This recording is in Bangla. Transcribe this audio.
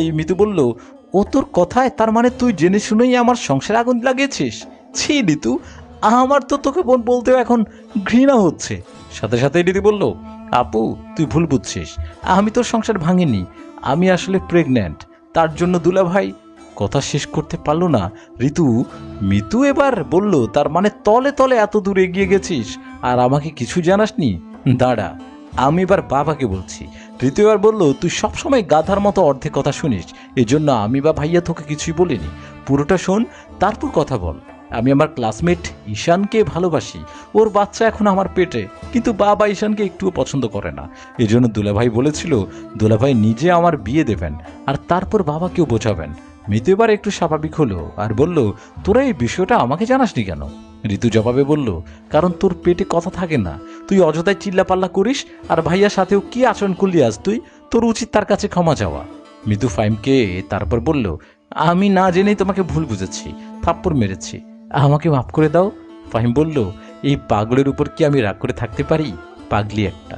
এই মিতু বলল, ও তোর কথায় তার মানে তুই জেনে শুনেই আমার সংসারে আগুন লাগিয়েছিস? ছি ঋতু আমার তো তোকে বোন বলতেও এখন ঘৃণা হচ্ছে। সাথে সাথে ঋতু বলল, আপু, তুই ভুল বুঝছিস। আমি তোর সংসার ভাঙিনি। আমি আসলে প্রেগন্যান্ট তার জন্য দুলা ভাই কথা শেষ করতে পারল না। ঋতু, মিতু এবার বলল, তার মানে তলে তলে এত দূর এগিয়ে গেছিস, আর আমাকে কিছু জানাসনি? দাঁড়া, আমি এবার বাবাকে বলছি। বলল বলল, তুই সবসময় গাধার মতো অর্ধেক কথা শুনিস। এজন্য আমি বা ভাইয়া তোকে কিছুই বলিনি। পুরোটা শোন, তারপর কথা বল। আমি আমার ক্লাসমেট ঈশানকে ভালোবাসি। ওর বাচ্চা এখন আমার পেটে, কিন্তু বাবা ঈশানকে একটুও পছন্দ করে না। এজন্য দুলাভাই বলেছিল, দুলাভাই নিজে আমার বিয়ে দেবেন, আর তারপর বাবাকেও বোঝাবেন। মিতু এবার একটু স্বাভাবিক হলো আর বলল, তোরা এই বিষয়টা আমাকে জানাসনি কেন? ঋতু জবাবে বলল, কারণ তোর পেটে কথা থাকে না। তুই অযথায় চিল্লাপাল্লা করিস আর ভাইয়ার সাথেও কি আচরণ করলি আজ তুই? তোর উচিত তার কাছে ক্ষমা চাওয়া। মিতু ফাইমকে তারপর বলল, আমি না জেনেই তোমাকে ভুল বুঝেছি। থাপ্পড় মেরেছি। আমাকে মাফ করে দাও। ফাহিম বলল, এই পাগলের উপর কি আমি রাগ করে থাকতে পারি? পাগলি একটা।